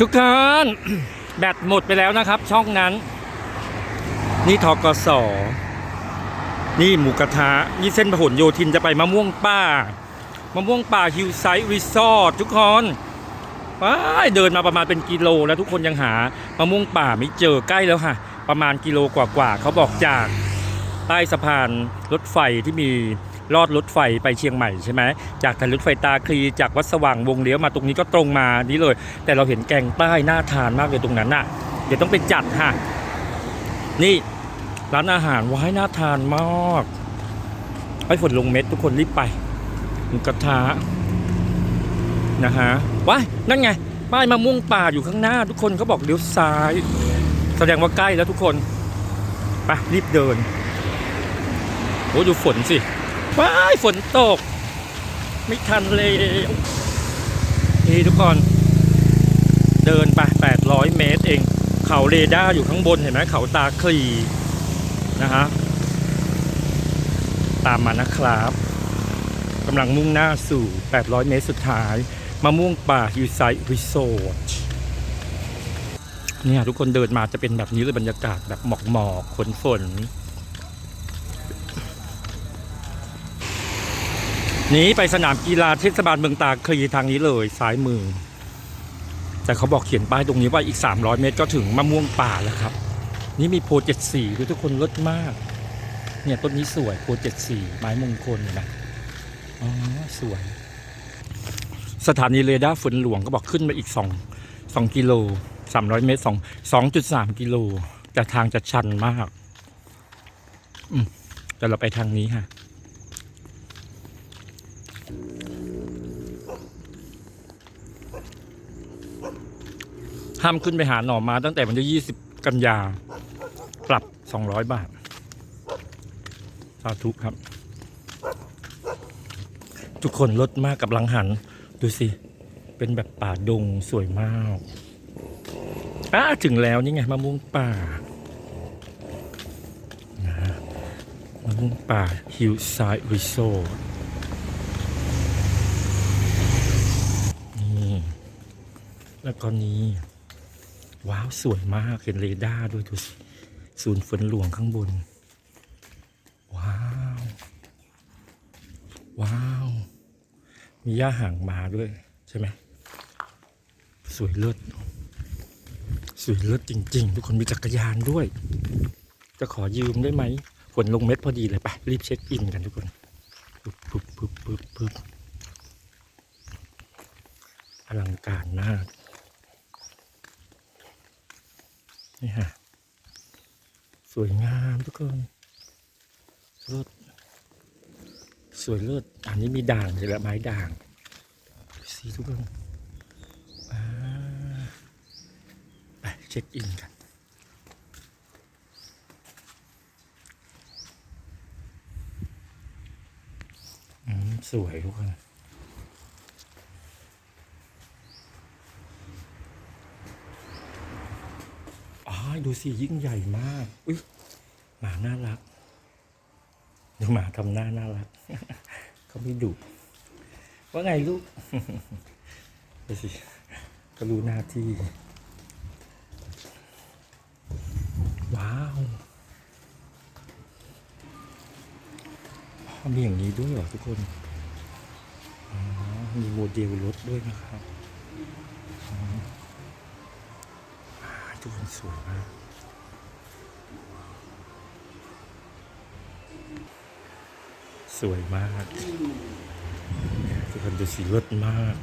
ทุกท่านแบตหมดไปแล้วนะครับ ช่องนั้น นี่ทกสนี่หมูกระทะนี่เส้นพหลโยธินจะไปมะม่วงป้ามะม่วงป่าฮิลไซด์รีสอร์ททุกคนไปเดินมาประมาณเป็นกิโล แล้วทุกคนยังหามะม่วงป่าไม่เจอใกล้แล้วค่ะ ประมาณกิโลกว่าๆเขาบอกจากใต้สะพานรถไฟที่มี ลอดรถไฟไปเชียงใหม่ใช่ไหมจากทางรถไฟตาคลีจากวัดสว่างวงเลี้ยวมาตรงนี้ก็ตรงมานี้เลย แต่เราเห็นแกงใต้น่าทานมากเลยตรงนั้นน่ะ เดี๋ยวต้องไปจัดค่ะ นี่ร้านอาหารว้ายน่าทานมากไอ้ฝนลงเม็ดทุกคนรีบไปมูกระทะนะฮะว้ายนั่นไงป้ายมะม่วงป่าอยู่ข้างหน้า ทุกคนเขาบอกเลี้ยวซ้าย แสดงว่าใกล้แล้วทุกคนไปรีบเดินโอ้ดูฝนสิ ว้ายฝนตก ไม่ทันเลยนี่ทุกคน เดินไป 800 เมตรเอง เขาเรดาร์อยู่ข้างบนเห็นไหมเขาตาคลีนะฮะตามมานะครับกำลังมุ่งหน้าสู่ 800 เมตรสุดท้าย มะม่วงป่าฮิวไซรีสอร์ทเนี่ยทุกคนเดินมาจะเป็นแบบนี้เลยบรรยากาศแบบหมอกหมอกฝนฝน นี้ไปสนามกีฬาเทศบาลเมืองตาคลีทางนี้เลยซ้ายมือ แต่เขาบอกเขียนป้ายตรงนี้ว่าอีก 300 เมตรก็ถึงมะม่วงป่าแล้วครับ นี่มีโพเจ็ดสีด้วยทุกคนลิศมาก เนี่ยต้นนี้สวยโพเจ็ดสีไม้มงคลนะอ๋อสวย สถานีเรดาร์ฝนหลวงก็บอกขึ้นมาอีก 2 2กิโล300 เมตร2 2.3กิโลแต่ทางจะชันมาก อืมแต่เราไปทางนี้ฮะ ห้ามขึ้นไปหาหน่อมาตั้งแต่วันที่20กันยา ปรับ200บาท สาธุครับ ทุกคนลดมากกับหลังหัน ดูสิ เป็นแบบป่าดงสวยมากอ้าถึงแล้วนี่ไงมะม่วงป่านะมะม่วงป่าฮิลไซด์รีสอร์ท แล้วก็นี้ ว้าวสวยมากเห็นเรดาร์ด้วยดูสิศูนย์ฝนหลวงข้างบน ว้าว ว้าว มีหญ้าหางมาด้วยใช่ไหมสวยเลิศสวยเลิศจริง ๆ ทุกคนมีจักรยานด้วย จะขอยืมได้ไหมฝนลงเม็ดพอดีเลยไปรีบเช็คอินกันทุกคนปึ๊บปึ๊บปึ๊บปึ๊บปึ๊บอลังการมาก นี่ฮะสวยงามทุกคนเลิศสวยเลิศอันนี้มีด่างเลยละไม้ด่างสิทุกคนไปเช็คอินกันสวยทุกคน ดูสิยิ่งใหญ่มาก อุ้ยหมาน่ารัก ดูหมาทำหน้าน่ารัก เขาไม่ดุว่าไงลูกดูสิก็รู้หน้าที่ ว้าวอ๋อมีอย่างนี้ด้วยเหรอทุกคนอ๋อมีโมเดลรถด้วยนะครับ ทุกคนสวยมากสวยมากทุกคนดูสีเลิศมาก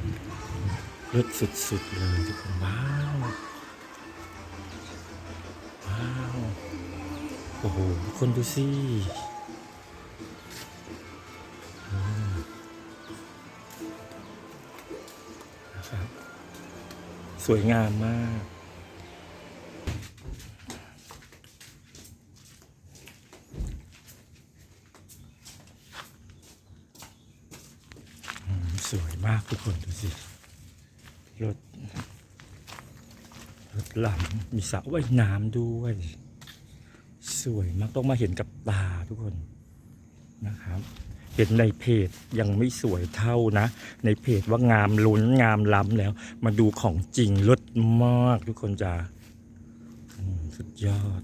เลิศสุดๆเลยทุกคนว้าวว้าวโอ้โหทุกคนดูสินะครับสวยงามมาก ส วยมากทุกคนดูสิ รถ รถลำมีสระว่ายน้ำด้วย สวยมากต้องมาเห็นกับตาทุกคนนะครับ เห็นในเพจยังไม่สวยเท่านะ ในเพจว่างามล้นงามล้ำแล้ว มาดูของจริงลดมากทุกคนจ้าสุดยอด